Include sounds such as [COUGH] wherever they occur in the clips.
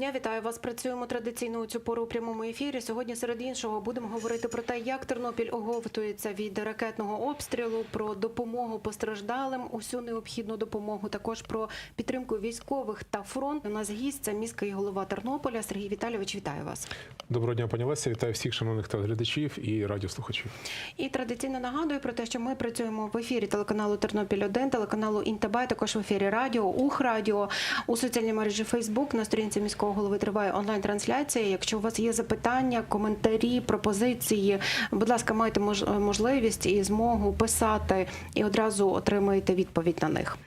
дня, вітаю вас. Працюємо традиційно у цю пору у прямому ефірі. Сьогодні, серед іншого, будемо говорити про те, як Тернопіль оговтується від ракетного обстрілу, про допомогу постраждалим, усю необхідну допомогу. Також про підтримку військових та фронт. У нас гість це міський голова Тернополя Сергій Віталійович. Вітаю вас. Доброго дня, пані Леся. Вітаю всіх шановних телеглядачів і радіослухачів. І традиційно нагадую про те, що ми працюємо в ефірі телеканалу Тернопіль 1 телеканалу Інтеб, також в ефірі радіо, Ух Радіо у соціальній мережі Фейсбук на сторінці міського голови триває онлайн-трансляція. Якщо у вас є запитання, коментарі, пропозиції, будь ласка, маєте можливість і змогу писати і одразу отримаєте відповідь на них.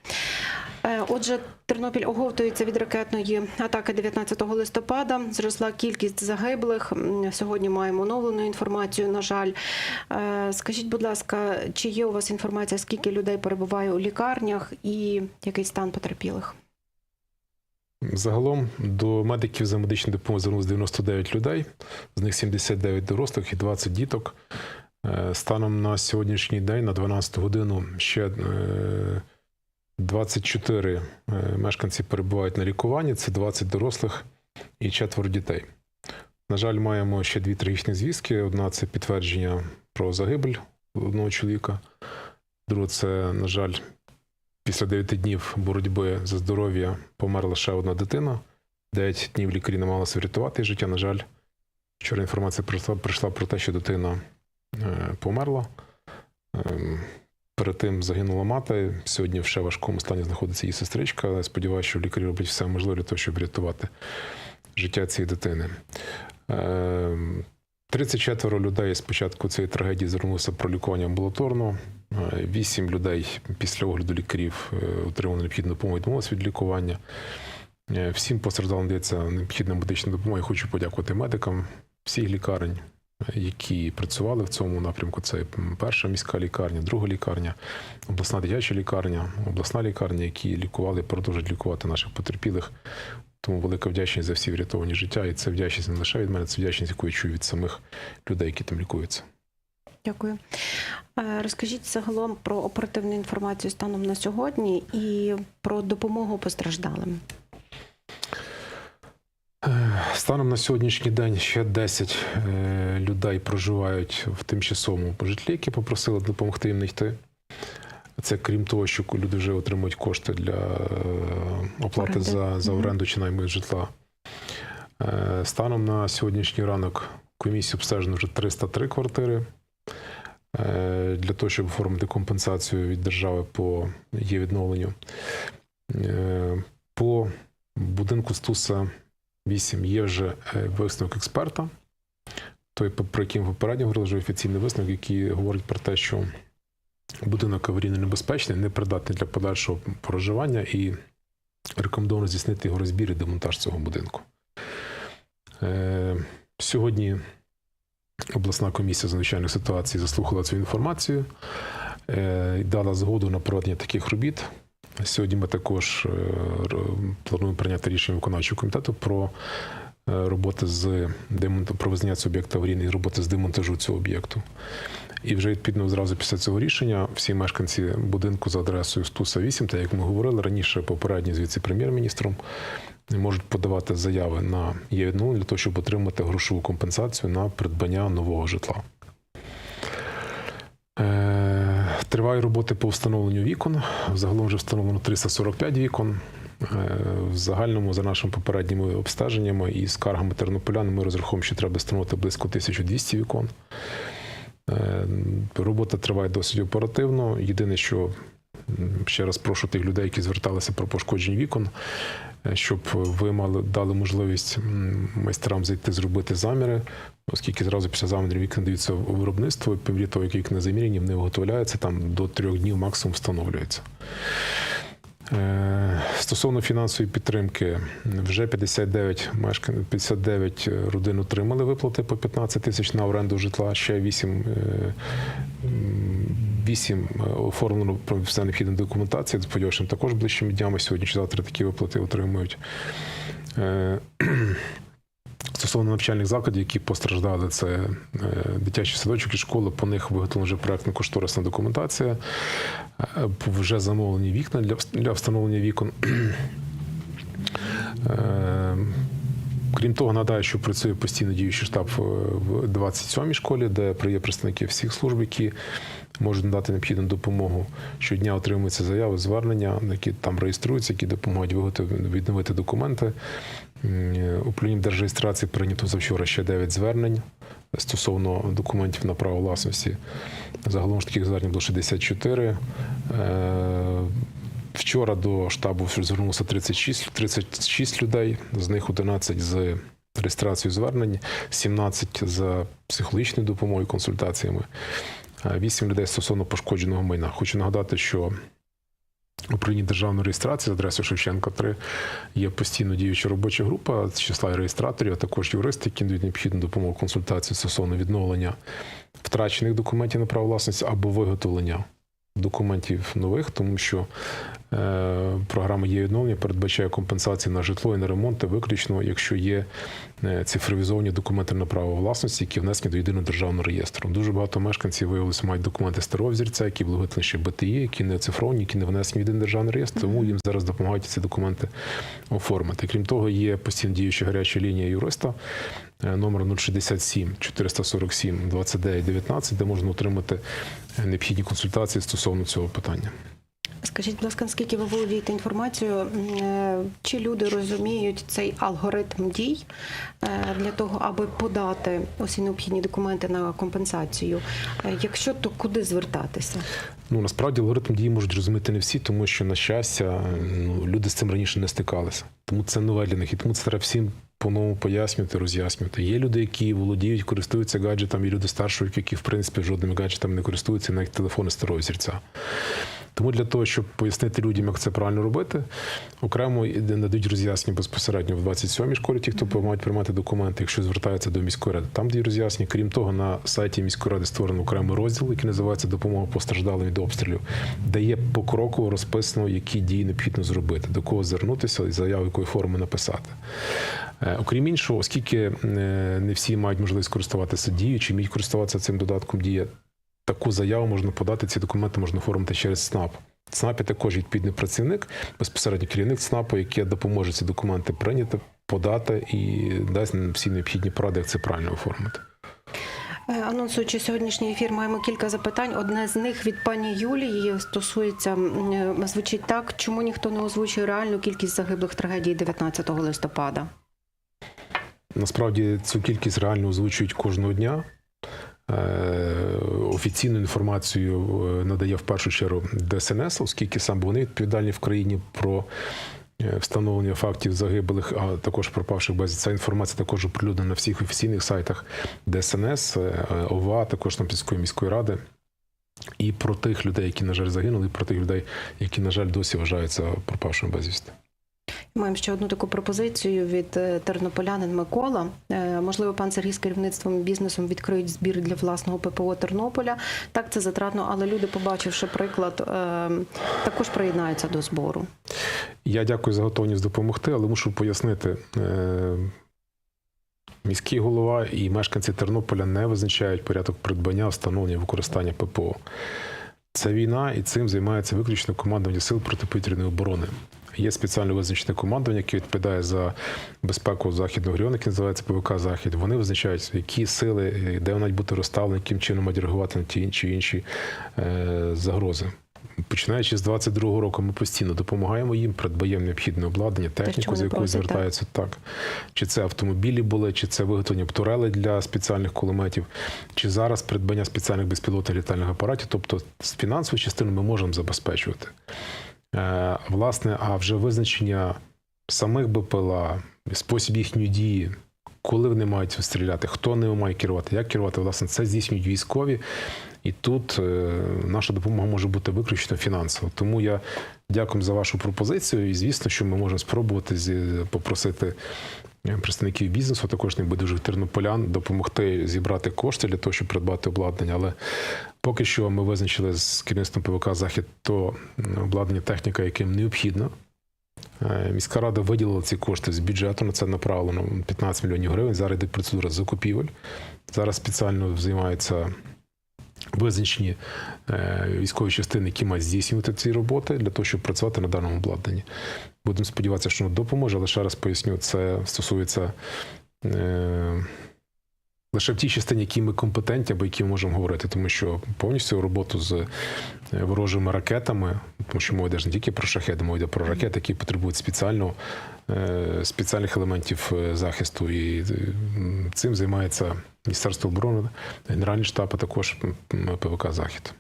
Е, Отже, Тернопіль оговтується від ракетної атаки 19 листопада. Зросла кількість загиблих. Сьогодні маємо оновлену інформацію. На жаль, Е, скажіть, будь ласка, чи є у вас інформація, скільки людей перебуває у лікарнях і який стан потерпілих? Загалом до медиків за медичну допомогу звернулося 99 людей, з них 79 дорослих і 20 діток. Е, Станом на сьогоднішній день, на 12 годину, ще е, 24 е, мешканці перебувають на лікуванні. Це 20 дорослих і четверо дітей. На жаль, маємо ще дві трагічні звістки. Одна це підтвердження про загибель одного чоловіка. Друге, це, на жаль, після 9 днів боротьби за здоров'я померла ще одна дитина. 9 днів лікарі намагалися врятувати її життя. На жаль, вчора інформація прийшла, прийшла про те, що дитина е, померла. Ем, Перед тим загинула мати. Сьогодні в ще важкому стані знаходиться її сестричка. Але сподіваюся, що лікарі роблять все можливе для того, щоб врятувати життя цієї дитини. Ем, 34 людей з початку цієї трагедії звернулося про лікування амбулаторно. Вісім людей після огляду лікарів е, отримали необхідну допомогу, відмовилися від лікування. Е, Всім постраждалим дається необхідна медична допомога. Я хочу подякувати медикам всіх лікарень, які працювали в цьому напрямку. Це перша міська лікарня, друга лікарня, обласна дитяча лікарня, обласна лікарня, які лікували продовжують лікувати наших потерпілих. Тому велика вдячність за всі врятовані життя. І це вдячність не лише від мене, це вдячність, яку я чую від самих людей, які там лікуються. Дякую. Розкажіть загалом про оперативну інформацію станом на сьогодні і про допомогу постраждалим. Е, Станом на сьогоднішній день ще 10 е, людей проживають в тимчасовому житлі, які попросили допомогти їм знайти. Це крім того, що люди вже отримують кошти для е, оплати за, за оренду чи найму житла. Е, Станом на сьогоднішній ранок комісію обстежено вже 303 квартири. Е, Для того, щоб оформити компенсацію від держави по її відновленню. По будинку Стуса 8 є вже висновок експерта. Той, про який ми попередньо говорили, вже офіційний висновок, який говорить про те, що будинок аварійно небезпечний, непридатний для подальшого проживання і рекомендовано здійснити його розбір і демонтаж цього будинку. Е, Сьогодні обласна комісія з надзвичайних ситуацій заслухала цю інформацію е, і дала згоду на проведення таких робіт. Сьогодні ми також е, плануємо прийняти рішення виконавчого комітету про роботи з демонтажу, про визнання цього об'єкта аварійний, роботи з демонтажу цього об'єкту. І вже відповідно зразу після цього рішення всі мешканці будинку за адресою Стуса 8, та як ми говорили раніше, попередньо з віце-прем'єр-міністром, можуть подавати заяви на є для того, щоб отримати грошову компенсацію на придбання нового житла. Е, Тривають роботи по встановленню вікон. Загалом вже встановлено 345 вікон. Е, В загальному, за нашими попередніми обстеженнями і скаргами тернополян, ми розраховуємо, що треба встановити близько 1200 вікон. Е, Робота триває досить оперативно. Єдине, що ще раз прошу тих людей, які зверталися про пошкодження вікон, е, щоб ви мали дали можливість майстрам зайти зробити заміри, оскільки зразу після замірів вікна даються виробництво, і того, як вікна замірені, вони виготовляються, там до трьох днів максимум встановлюються. Е, Стосовно фінансової підтримки, вже 59 мешкан... 59 родин отримали виплати по 15 тисяч на оренду житла, ще 8, 8 оформлено про все необхідна документація. Сподіваюся, що також ближчими днями сьогодні чи завтра такі виплати отримують. Стосовно навчальних закладів, які постраждали, це е, дитячі садочок і школи, по них виготовлена вже проектно-кошторисна документація, е, вже замовлені вікна для, для встановлення вікон. [CLEARS THROAT] Е, Крім того, нагадаю, що працює постійно діючий штаб в 27-й школі, де є представники всіх служб, які можуть надати необхідну допомогу. Щодня отримуються заяви, звернення, які там реєструються, які допомагають відновити документи. Управлінням держреєстрації прийнято завчора ще 9 звернень стосовно документів на право власності. Загалом ж таких звернень було 64. Е, Вчора до штабу звернулося 36, 36 людей, з них 11 з реєстрацією звернень, 17 за психологічною допомогою, консультаціями, 8 людей стосовно пошкодженого майна. Хочу нагадати, що Управління державної реєстрації з адресою Шевченка 3 є постійно діюча робоча група з числа реєстраторів, а також юристи, які дають необхідну допомогу консультації стосовно відновлення втрачених документів на право власності або виготовлення документів нових, тому що е, програма є відновлення передбачає компенсації на житло і на ремонти, виключно, якщо є е, цифровізовані документи на право власності, які внесені до єдиного державного реєстру. Дуже багато мешканців виявилося мають документи старого взірця, які були ще БТІ, які не оцифровані, які не внесені в єдиний державний реєстр, тому їм зараз допомагають ці документи оформити. Крім того, є постійно діюча гаряча лінія юриста номер 067 447 29 19, де можна отримати е, необхідні консультації стосовно цього питання. Скажіть, будь ласка, наскільки ви володієте інформацією, е, чи люди розуміють цей алгоритм дій е, для того, аби подати усі необхідні документи на компенсацію? Е, Якщо то куди звертатися? Ну насправді алгоритм дії можуть розуміти не всі, тому що на щастя ну, люди з цим раніше не стикалися. Тому це нове для них, і тому це треба всім по-новому пояснювати, роз'яснювати. Є люди, які володіють, користуються гаджетами, і люди старшого, які в принципі жодними гаджетами не користуються, навіть телефони старого зірця. Тому для того, щоб пояснити людям, як це правильно робити, окремо надають роз'яснення безпосередньо в 27-й школі, ті, хто мають приймати документи, якщо звертаються до міської ради. Там дають роз'яснення. Крім того, на сайті міської ради створено окремий розділ, який називається Допомога постраждалим від обстрілів, де є покроково розписано, які дії необхідно зробити, до кого звернутися і заяву якої форми написати. Е, Окрім іншого, оскільки е, не всі мають можливість користуватися дією, чи вміють користуватися цим додатком дія, таку заяву можна подати, ці документи можна оформити через СНАП. В ЦНАПі також відповідний працівник, безпосередньо керівник ЦНАПу, який допоможе ці документи прийняти, подати і дасть нам всі необхідні поради, як це правильно оформити. Е, Анонсуючи сьогоднішній ефір, маємо кілька запитань. Одне з них від пані Юлії стосується е, звучить так: чому ніхто не озвучує реальну кількість загиблих в трагедії 19 листопада? Насправді цю кількість реально озвучують кожного дня. Е, Офіційну інформацію е, надає в першу чергу ДСНС, оскільки саме вони відповідальні в країні про е, встановлення фактів загиблих, а також пропавших без ця інформація також оприлюднена на всіх офіційних сайтах ДСНС, ОВА, також Тампільської міської ради. І про тих людей, які, на жаль, загинули, і про тих людей, які, на жаль, досі вважаються пропавшими безвісти. Маємо ще одну таку пропозицію від е, тернополянин Микола. Е, Можливо, пан Сергій з керівництвом бізнесом відкриють збір для власного ППО Тернополя. Так, це затратно, але люди, побачивши приклад, е, також приєднаються до збору. Я дякую за готовність допомогти, але мушу пояснити. Міський голова і мешканці Тернополя не визначають порядок придбання, встановлення використання ППО. Це війна, і цим займається виключно командування сил протиповітряної оборони. Є спеціально визначене командування, яке відповідає за безпеку західного регіону, який називається ПВК Захід. Вони визначають, які сили, е, де мають бути розставлені, яким чином мають реагувати на ті чи інші е, загрози. Починаючи з 22-го року, ми постійно допомагаємо їм, придбаємо необхідне обладнання, техніку, з якою просять, так. так. Чи це автомобілі були, чи це виготовлення турелей для спеціальних кулеметів, чи зараз придбання спеціальних безпілотних літальних апаратів. Тобто фінансову частину ми можемо забезпечувати. Е, власне, а вже визначення самих БПЛА, спосіб їхньої дії, коли вони мають стріляти, хто ними має керувати, як керувати, власне, це здійснюють військові. І тут е, наша допомога може бути виключно фінансова. Тому я дякую за вашу пропозицію. І звісно, що ми можемо спробувати попросити е, представників бізнесу, також небайдужих тернополян, допомогти зібрати кошти для того, щоб придбати обладнання. Але поки що ми визначили з керівництвом ПВК Захід то обладнання техніка, яким необхідно. Е, Міська рада виділила ці кошти з бюджету. На це направлено 15 мільйонів гривень. Зараз йде процедура закупівель. Зараз спеціально займаються визначені е, військові частини, які мають здійснювати ці роботи для того, щоб працювати на даному обладнанні. Будемо сподіватися, що воно допоможе, але ще раз поясню, це стосується. Лише в тій частині, які ми компетентні або які ми можемо говорити, тому що повністю роботу з е, ворожими ракетами, тому що мова йде ж не тільки про шахеди, мова йде про ракети, які потребують спеціального, е, спеціальних елементів е, захисту. І цим займається Міністерство оборони, Генеральний штаб, а також ПВК Захід.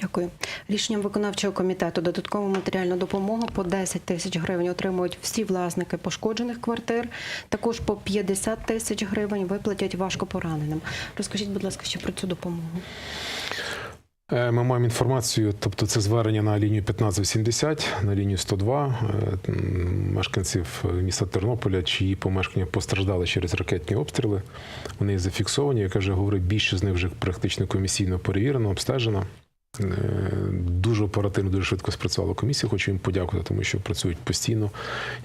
Дякую. Рішенням виконавчого комітету додаткову матеріальну допомогу по 10 тисяч гривень отримують всі власники пошкоджених квартир. Також по 50 тисяч гривень виплатять важкопораненим. Розкажіть, будь ласка, ще про цю допомогу. Е, Ми маємо інформацію, тобто це звернення на лінію 1580, на лінію 102 е, мешканців міста Тернополя, чиї помешкання постраждали через ракетні обстріли. Вони зафіксовані, я вже говорив, більше з них вже практично комісійно перевірено, обстежено. Е, Дуже оперативно, дуже швидко спрацювала комісія. Хочу їм подякувати, тому що працюють постійно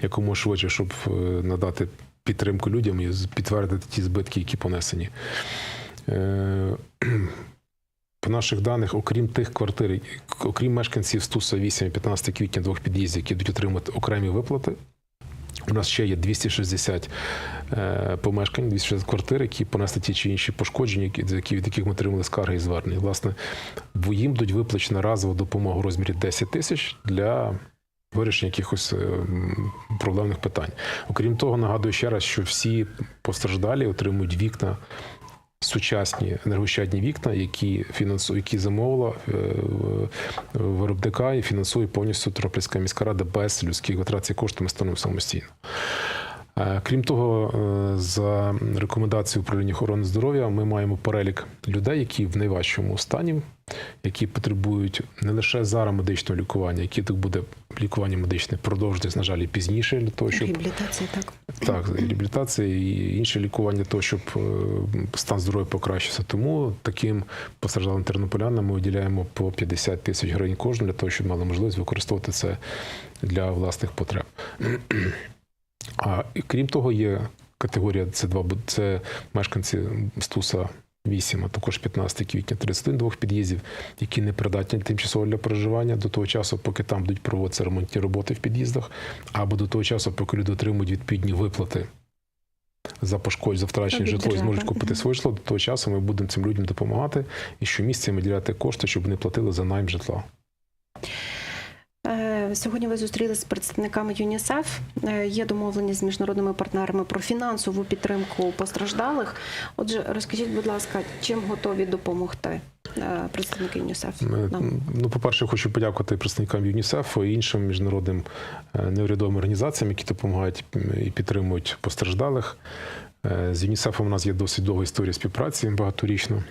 якомога швидше, щоб е, надати підтримку людям і підтвердити ті збитки, які понесені. Е, По наших даних, окрім тих квартир, окрім мешканців Стуса 8 і 15 квітня двох під'їздів, які будуть отримати окремі виплати, у нас ще є 260 е, помешкань, 260 квартир, які понесли ті чи інші пошкодження, від яких ми отримали скарги і звернення. Власне, їм будуть виплачена разова допомога у розмірі 10 тисяч для вирішення якихось е, проблемних питань. Окрім того, нагадую ще раз, що всі постраждалі отримують вікна сучасні енергощадні вікна, які фінансує, які замовила е, виробника і фінансує повністю Тропільська міська рада без людських витрат. Ці кошти ми станемо самостійно. Е, Крім того, е, за рекомендацією управління охорони здоров'я, ми маємо перелік людей, які в найважчому стані, які потребують не лише зараз медичного лікування, які так буде лікування медичне продовжитись, на жаль, і пізніше для того, щоб Реабілітація, так. так, реабілітація і інше лікування для того, щоб е, стан здоров'я покращився. Тому таким постраждалим тернополянам ми виділяємо по 50 тисяч гривень кожен для того, щоб мали можливість використовувати це для власних потреб. А і крім того, є категорія це два це мешканці Стуса 8, а також 15 квітня 31 двох під'їздів, які не придатні тимчасово для проживання до того часу, поки там будуть проводитися ремонтні роботи в під'їздах, або до того часу, поки люди отримують відповідні виплати за пошкодження, за втрачене житло і зможуть купити своє житло. До того часу ми будемо цим людям допомагати і щомісяця виділяти кошти, щоб вони платили за найм житла. Е, Сьогодні ви зустрілися з представниками ЮНІСЕФ. Е, Є домовленість з міжнародними партнерами про фінансову підтримку постраждалих. Отже, розкажіть, будь ласка, чим готові допомогти е, представники ЮНІСЕФ? Ми, нам? Ну, по-перше, хочу подякувати представникам ЮНІСЕФу і іншим міжнародним е, неурядовим організаціям, які допомагають і підтримують постраждалих. Е, З ЮНІСЕФом у нас є досить довга історія співпраці багаторічна.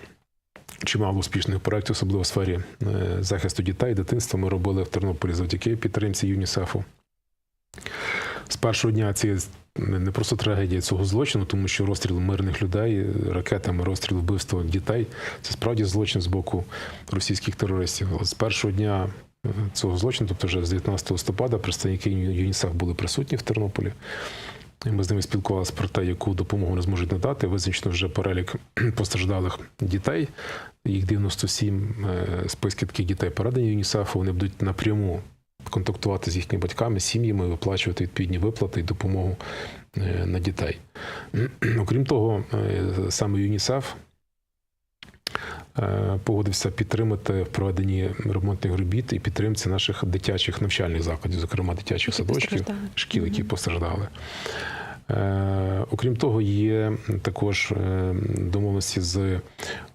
Чимало успішних проєктів, особливо в сфері е, захисту дітей, дитинства. Ми робили в Тернополі завдяки підтримці ЮНІСЕФу. З першого дня цієї не просто трагедія цього злочину, тому що розстріл мирних людей ракетами, розстріл вбивство дітей це справді злочин з боку російських терористів. З першого дня е, цього злочину, тобто вже з 19 листопада, представники ЮНІСЕФ були присутні в Тернополі. Ми з ними спілкувалися про те, яку допомогу вони зможуть надати. Визначено вже перелік [CLEARS THROAT] постраждалих дітей. Їх 97 е, списки таких дітей передані ЮНІСЕФу. Вони будуть напряму контактувати з їхніми батьками, сім'ями, виплачувати відповідні виплати і допомогу е, на дітей. [CLEARS THROAT] Окрім того, е, саме ЮНІСЕФ погодився підтримати в проведенні ремонтних робіт і підтримці наших дитячих навчальних закладів, зокрема дитячих Які садочків, постраждали. шкіл, які Мгм. постраждали. Е, Окрім того, є також е, домовленості з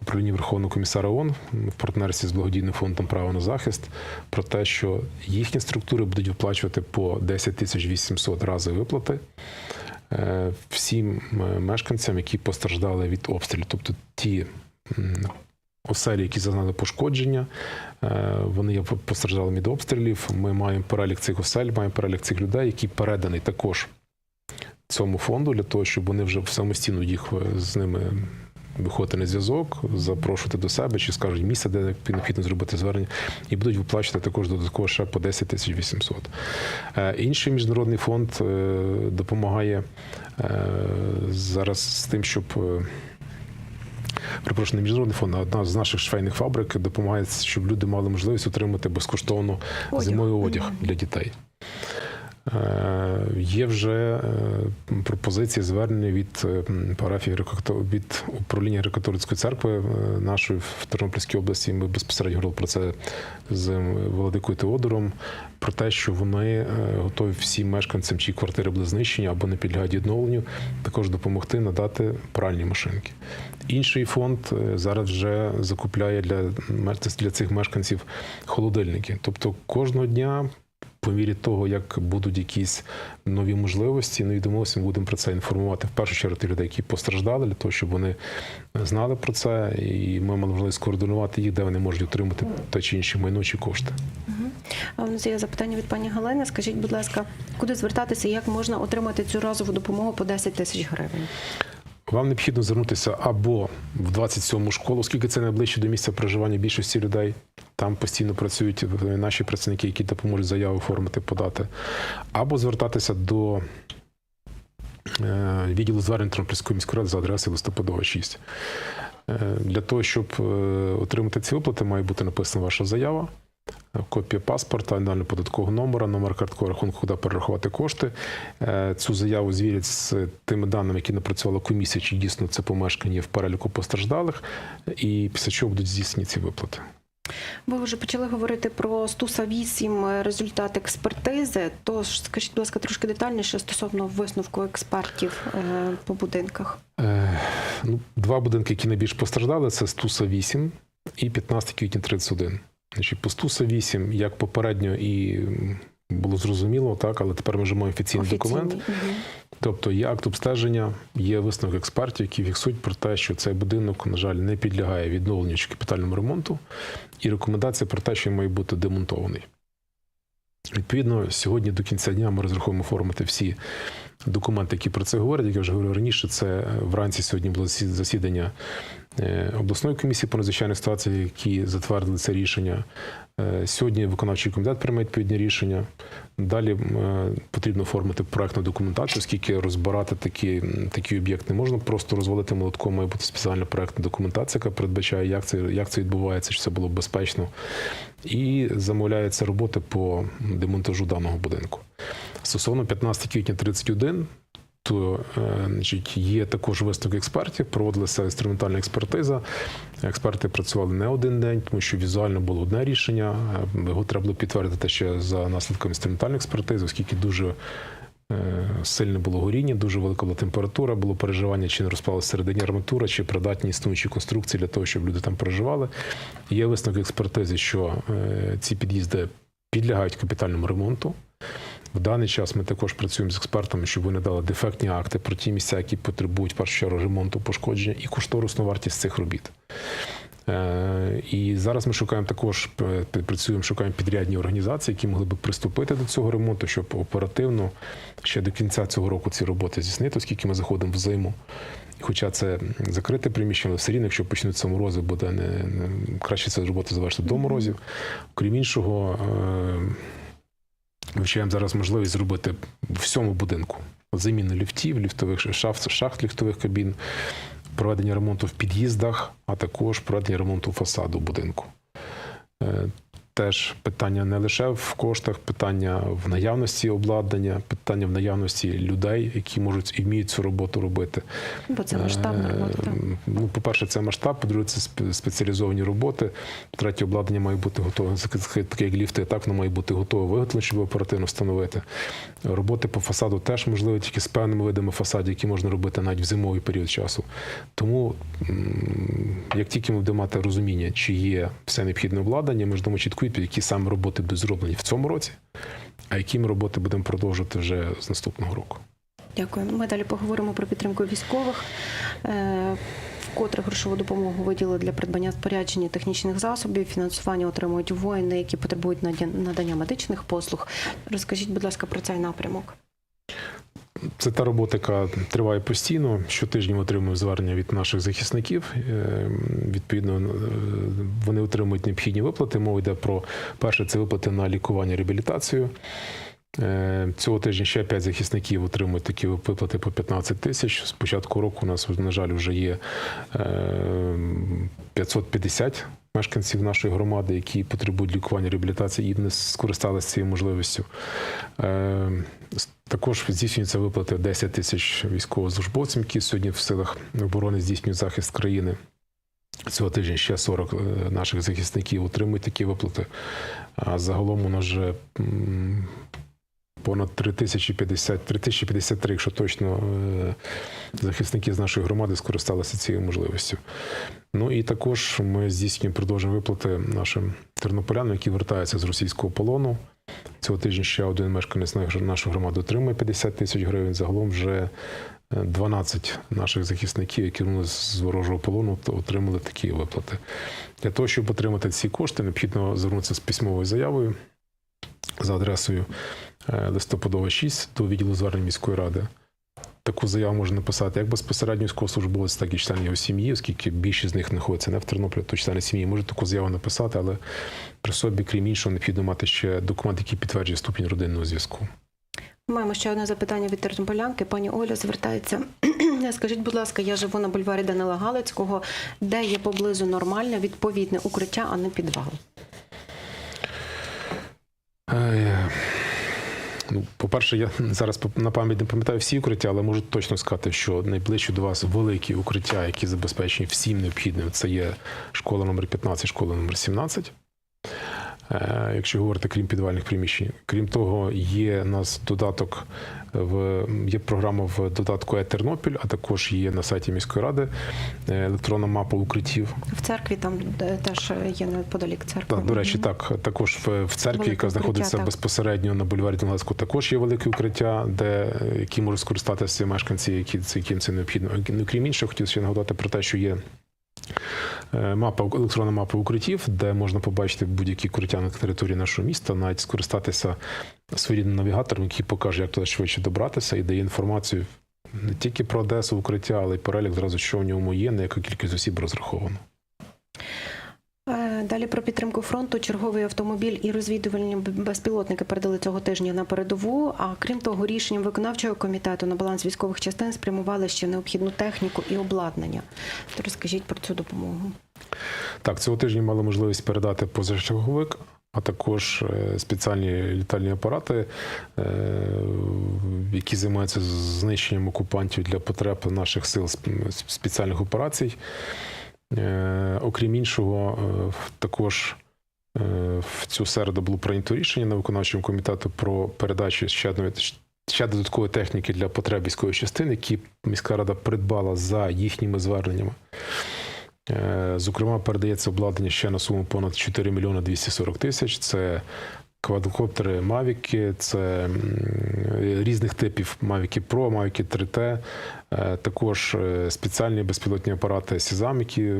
управлінням Верховного комісара ООН в партнерстві з благодійним фондом право на захист про те, що їхні структури будуть виплачувати по 10 тисяч 800 разів виплати е, всім е, мешканцям, які постраждали від обстрілів, тобто ті. Оселі, які зазнали пошкодження, е, вони постраждали від обстрілів. Ми маємо перелік цих осель, маємо перелік цих людей, які переданий також цьому фонду для того, щоб вони вже самостійно їх е, з ними виходити на зв'язок, запрошувати до себе чи скажуть місце, де необхідно зробити звернення, і будуть виплачувати також додатково ще по 10 тисяч 800. Е, Інший міжнародний фонд допомагає зараз з тим, щоб. Перепрошую, не міжнародний фонд, а одна з наших швейних фабрик допомагає, щоб люди мали можливість отримати безкоштовно зимовий одяг для дітей. Е, Є вже е, пропозиції звернення від е, парафії від управління Греко-католицької церкви нашої в Тернопільській області. Ми безпосередньо говорили про це з Володикою Теодором. Про те, що вони готові всім мешканцям, чиї квартири були знищені або не підлягають відновленню, також допомогти надати пральні машинки. Інший фонд зараз вже закупляє для, для цих мешканців холодильники. Тобто кожного дня по мірі того, як будуть якісь нові можливості, нові домовленості, ми будемо про це інформувати в першу чергу тих людей, які постраждали, для того, щоб вони знали про це, і ми мали можливість координувати їх, де вони можуть отримати те чи інше майно чи кошти. А у нас є запитання від пані Галини. Скажіть, будь ласка, куди звертатися, як можна отримати цю разову допомогу по 10 тисяч гривень? Вам необхідно звернутися або в 27-му школу, оскільки це найближче до місця проживання більшості людей. Там постійно працюють наші працівники, які допоможуть заяву оформити, подати, або звертатися до е, відділу звернень Тернопільської міської ради за адресою листопадова 6. Е, Для того, щоб е, отримати ці виплати, має бути написана ваша заява. Е, Копія паспорта, індивідуального податкового номера, номер карткового рахунку, куди перерахувати кошти. Е, Цю заяву звірять з тими даними, які напрацювала комісія, чи дійсно це помешкання є в переліку постраждалих, і після чого будуть здійснені ці виплати. Ви вже почали говорити про Стуса 8 е, результат експертизи. Тож скажіть, будь ласка, трошки детальніше стосовно висновку експертів по будинках. Ну, два будинки, які найбільш постраждали, це Стуса 8 і 15 квітня 31. Значить, по Стуса 8, як попередньо і було зрозуміло, так, але тепер ми вже маємо офіційний, документ. Мгм. Тобто є акт обстеження, є висновок експертів, які фіксують про те, що цей будинок, на жаль, не підлягає відновленню чи капітальному ремонту, і рекомендація про те, що він має бути демонтований. Відповідно, сьогодні до кінця дня ми розраховуємо оформити всі документи, які про це говорять. Як я вже говорив раніше, це вранці сьогодні було засідання обласної комісії по надзвичайних ситуаціях, які затвердили це рішення. Е, Сьогодні виконавчий комітет прийме відповідні рішення. Далі е, потрібно оформити проектну документацію, оскільки розбирати такі, м, такий об'єкт не можна просто розвалити молотком, має бути спеціальна проектна документація, яка передбачає, як це, як це відбувається, щоб це було безпечно. І замовляються роботи по демонтажу даного будинку. Стосовно 15 квітня 31, то е, значить, є також висновок експертів, проводилася інструментальна експертиза. Експерти працювали не один день, тому що візуально було одне рішення. е, Його треба було підтвердити ще за наслідками інструментальної експертизи, оскільки дуже е, сильне було горіння, дуже велика була температура, було переживання, чи не розпалася всередині арматура, чи придатні існуючі конструкції для того, щоб люди там проживали. Є висновок експертизи, що ці під'їзди підлягають капітальному ремонту. В даний час ми також працюємо з експертами, щоб вони дали дефектні акти про ті місця, які потребують в першу чергу ремонту, пошкодження і кошторисну вартість цих робіт. Е, І зараз ми шукаємо також е, працюємо, шукаємо підрядні організації, які могли би приступити до цього ремонту, щоб оперативно ще до кінця цього року ці роботи здійснити, оскільки ми заходимо в зиму. Хоча це закрите приміщення, але все рівно, якщо почнуться морози, буде не краще це роботи завершити до морозів. Крім іншого, е, вивчаємо зараз можливість зробити в всьому будинку заміну ліфтів, ліфтових шафт, шахт ліфтових кабін, проведення ремонту в під'їздах, а також проведення ремонту фасаду будинку. Теж питання не лише в коштах, питання в наявності обладнання, питання в наявності людей, які можуть і вміють цю роботу робити. Бо це масштабна Е, робота. так. Ну, по-перше, це масштаб, по-друге, це спеціалізовані роботи. По-третє, обладнання має бути готове, таке як ліфти, так воно має бути готове виготовлено, щоб оперативно встановити. Роботи по фасаду теж можливі тільки з певними видами фасадів, які можна робити навіть в зимовий період часу. Тому, як тільки ми будемо мати розуміння, чи є все необхідне обладнання, ми ж дамо чітку відповідь, які саме роботи будуть зроблені в цьому році, а які ми роботи будемо продовжувати вже з наступного року. Дякую. Ми далі поговоримо про підтримку військових. Е, Вкотре грошову допомогу виділили для придбання спорядження технічних засобів. Фінансування отримують воїни, які потребують надання медичних послуг. Розкажіть, будь ласка, про цей напрямок. Це та робота, яка триває постійно. Щотижня ми отримуємо звернення від наших захисників. Е, Відповідно, е, вони отримують необхідні виплати. Мова йде про перше, це виплати на лікування реабілітацію. Е, Цього тижня ще 5 захисників отримують такі виплати по 15 тисяч. З початку року у нас, на жаль, вже є е, 550 мешканців нашої громади, які потребують лікування, реабілітації і не скористалися цією можливістю. Також здійснюються виплати 10 тисяч військовослужбовцям, які сьогодні в силах оборони здійснюють захист країни. Цього тижня ще 40 е, наших захисників отримують такі виплати. А загалом у нас вже понад 3050, 3053, якщо точно, е, захисники з нашої громади скористалися цією можливістю. Ну і також ми здійснюємо продовжуємо виплати нашим тернополянам, які вертаються з російського полону. Цього тижня ще один мешканець нашої громади отримує 50 тисяч гривень. Загалом вже е, 12 наших захисників, які з ворожого полону, отримали такі виплати. Для того, щоб отримати ці кошти, необхідно звернутися з письмовою заявою за адресою е, листопадова 6 до відділу звернень міської ради. Таку заяву можна написати як безпосередньо військовослужбовець, так і члени його сім'ї, оскільки більшість з них знаходиться не в Тернополі, то члени сім'ї можуть таку заяву написати, але при собі, крім іншого, необхідно мати ще документ, який підтверджує ступінь родинного зв'язку. Маємо ще одне запитання від тернополянки. Пані Оля звертається. [CLEARS THROAT] Скажіть, будь ласка, я живу на бульварі Данила Галицького, де є поблизу нормальне відповідне укриття, а не підвал. Ну, по-перше, я зараз на пам'ять не пам'ятаю всі укриття, але можу точно сказати, що найближчі до вас великі укриття, які забезпечені всім необхідним. Це є школа номер 15, школа номер 17. Е, Якщо говорити крім підвальних приміщень, крім того, є у нас додаток в є програма в додатку «Е-Тернопіль», а також є на сайті міської ради е, електронна мапа укриттів. В церкві там теж є неподалік церкви. Так, до речі, так також в, в церкві, Велике яка знаходиться так. безпосередньо на бульварі Донецьку, також є велике укриття, де які можуть скористатися мешканці, які це яким це необхідно. Ну, крім іншого, хотів ще нагадати про те, що є. Е, Мапа електронна мапа укриттів, де можна побачити будь-які укриття на території нашого міста, навіть скористатися своєрідним навігатором, який покаже, як туди швидше добратися, і дає інформацію не тільки про Одесу укриття, але й перелік зразу, що в ньому є, на яку кількість осіб розраховано. Е, Далі про підтримку фронту. Черговий автомобіль і розвідувальні безпілотники передали цього тижня на передову. А крім того, рішенням виконавчого комітету на баланс військових частин спрямували ще необхідну техніку і обладнання. То розкажіть про цю допомогу. Так, цього тижня мали можливість передати позачерговик, а також е, спеціальні літальні апарати, е, які займаються знищенням окупантів для потреб наших сил спеціальних операцій. Окрім іншого, е, також е, в цю середу було прийнято рішення на виконавчому комітету про передачу ще одної ще додаткової техніки для потреб військової частини, які міська рада придбала за їхніми зверненнями. Е, Зокрема, передається обладнання ще на суму понад 4 мільйони 240 тисяч. Це квадрокоптери Мавіки, це різних типів Мавіки Pro, Мавіки 3T, е, також е, спеціальні безпілотні апарати Сізам, які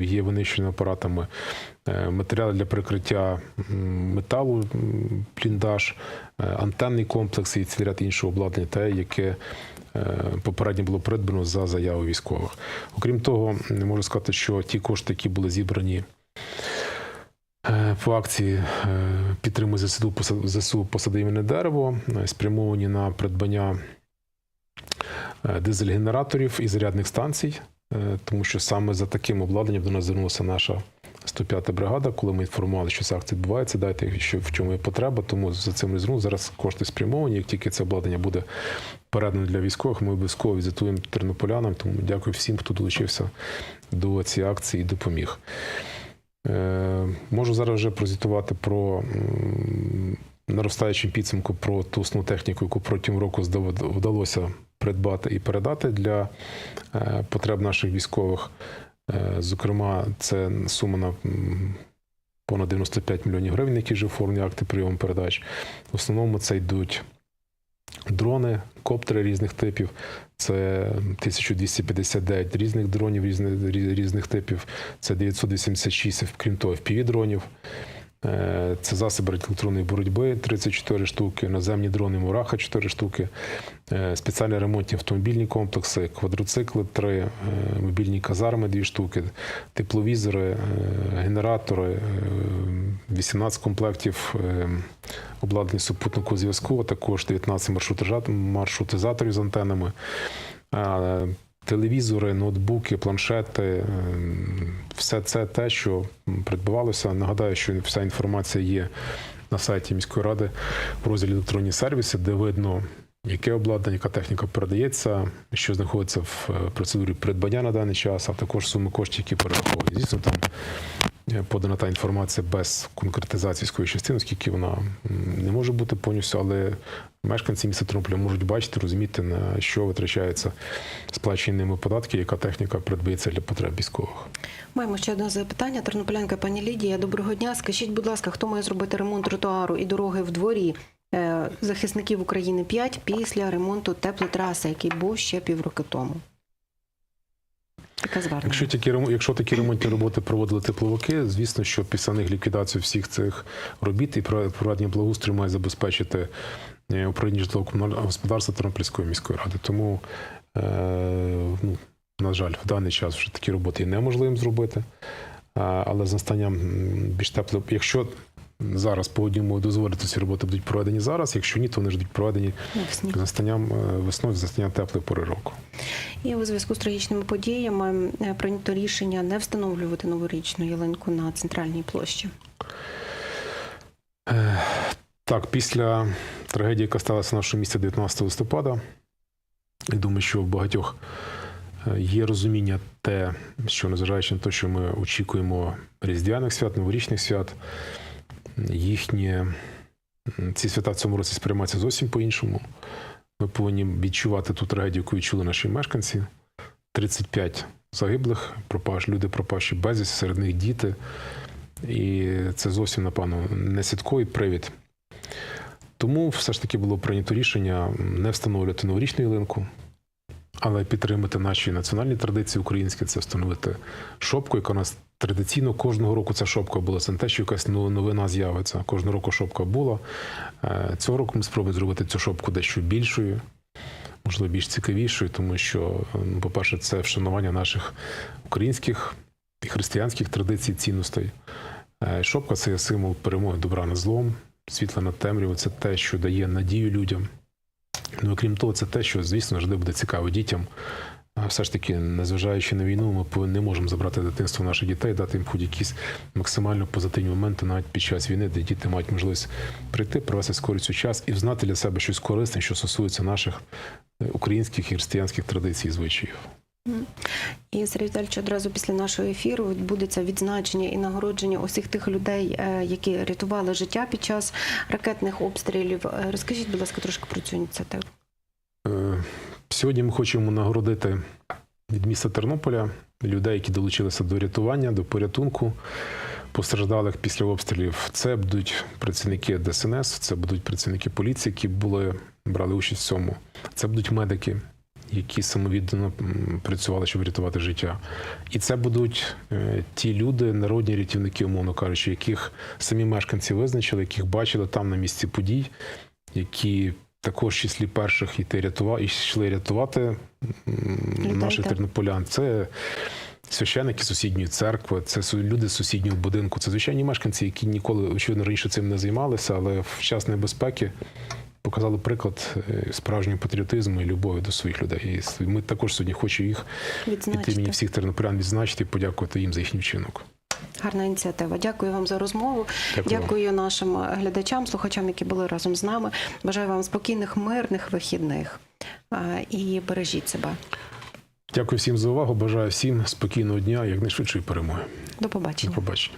є винищеними апаратами, е, матеріали для прикриття металу, е, антенний комплекс і цілий ряд іншого обладнання, те, яке попередньо було придбано за заяву військових. Окрім того, не можу сказати, що ті кошти, які були зібрані по акції е, підтримує ЗСУ, ЗСУ посади мене дерево, е, спрямовані на придбання е, дизель-генераторів і зарядних станцій, е, тому що саме за таким обладнанням до нас звернулася наша 105-та бригада, коли ми інформували, що ця акція відбувається, дайте що в чому є потреба. Тому за цим звернув. Зараз кошти спрямовані. Як тільки це обладнання буде передано для військових, ми обов'язково візитуємо тернополянам. Тому дякую всім, хто долучився до цієї акції і допоміг. Е, Можу зараз вже прозвітувати про м, наростаючим підсумку про ту основну техніку, яку протягом року вдалося придбати і передати для е, потреб наших військових. Е, Зокрема, це сума на понад 95 мільйонів гривень, які вже оформлені акти прийому передач. В основному це йдуть дрони, коптери різних типів. Це 1259 різних дронів різних, різних типів. Це 986, крім того, FPV-дронів. Е, Це засоби електронної боротьби 34 штуки, наземні дрони Мураха 4 штуки, е, спеціальні ремонтні автомобільні комплекси, квадроцикли 3, е, мобільні казарми 2 штуки, тепловізори, генератори, е, 18 комплектів обладнані супутникового зв'язку, а також 19 маршрутизаторів з антенами, телевізори, ноутбуки, планшети. ем, Все це те, що придбавалося. Нагадаю, що вся інформація є на сайті міської ради в розділі електронні сервіси, де видно, яке обладнання, яка техніка передається, що знаходиться в е, процедурі придбання на даний час, а також суми коштів, які перераховують. Звісно, там подана та інформація без конкретизації військової частини, оскільки вона не може бути повністю, але мешканці міста Тернополя можуть бачити, розуміти, на що витрачаються сплачені ними податки, яка техніка придбається для потреб військових. Маємо ще одне запитання. Тернополянка пані Лідія. Доброго дня. Скажіть, будь ласка, хто має зробити ремонт тротуару і дороги в дворі е, захисників України 5 після ремонту теплотраси, який був ще півроки тому? Якщо такі якщо такі ремонтні роботи проводили тепловики, звісно, що після них ліквідацію всіх цих робіт і про- проведення благоустрою має забезпечити е, управління житлово-комунального господарства Тернопільської міської ради. Тому, е, ну, на жаль, в даний час вже такі роботи є неможливим зробити. Але з настанням більш тепло, якщо зараз погодні умови дозволять, то ці роботи будуть проведені зараз. Якщо ні, то вони ж будуть проведені Навесні. з настанням е, весною, з настанням теплої пори року. І у зв'язку з трагічними подіями е, прийнято рішення не встановлювати новорічну ялинку на центральній площі. Так, після трагедії, яка сталася в нашому місті 19 листопада, я думаю, що в багатьох е, є розуміння те, що незважаючи на те, що ми очікуємо різдвяних свят, новорічних свят, їхні ці свята в цьому році сприймаються зовсім по-іншому. Ми повинні відчувати ту трагедію, яку відчули наші мешканці. 35 загиблих, пропаж, люди пропащі безвісти, серед них діти. І це зовсім, напевно, не святковий привід. Тому все ж таки було прийнято рішення не встановлювати новорічну ялинку, але підтримати наші національні традиції українські, це встановити шопку, яка у нас традиційно кожного року ця шопка була. Це не те, що якась новина з'явиться. Кожного року шопка була. Е, Цього року ми спробуємо зробити цю шопку дещо більшою, можливо, більш цікавішою, тому що, е, ну, по-перше, це вшанування наших українських і християнських традицій, цінностей. Е, Шопка це символ перемоги добра над злом, світла над темрявою. Це те, що дає надію людям. Ну, і крім того, це те, що, звісно, завжди буде цікаво дітям. Все ж таки, незважаючи на війну, ми не можемо забрати дитинство наших дітей, дати їм хоч якісь максимально позитивні моменти навіть під час війни, де діти мають можливість прийти, провести з користю час і взнати для себе щось корисне, що стосується наших е, українських і християнських традицій і звичаїв. І Сергій Віталійович, одразу після нашого ефіру відбудеться відзначення і нагородження усіх тих людей, е, які рятували життя під час ракетних обстрілів. Е, Розкажіть, будь ласка, трошки про цю ініціативу. Сьогодні ми хочемо нагородити від міста Тернополя людей, які долучилися до рятування, до порятунку постраждалих після обстрілів. Це будуть працівники ДСНС, це будуть працівники поліції, які були брали участь в цьому. Це будуть медики, які самовіддано працювали, щоб врятувати життя. І це будуть е, ті люди, народні рятівники, умовно кажучи, яких самі мешканці визначили, яких бачили там на місці подій, які також в числі перших йти рятувати, йшли рятувати Людей, наших так. тернополян. Це священники сусідньої церкви, це люди з сусіднього будинку, це звичайні мешканці, які ніколи, очевидно, раніше цим не займалися, але в час небезпеки показали приклад е, справжнього патріотизму і любові до своїх людей. І ми також сьогодні хочемо їх від імені всіх тернополян відзначити і подякувати їм за їхній вчинок. Гарна ініціатива. Дякую вам за розмову. Дякую. Дякую нашим глядачам, слухачам, які були разом з нами. Бажаю вам спокійних, мирних вихідних і бережіть себе. Дякую всім за увагу. Бажаю всім спокійного дня, якнайшвидшої перемоги. До До побачення. побачення.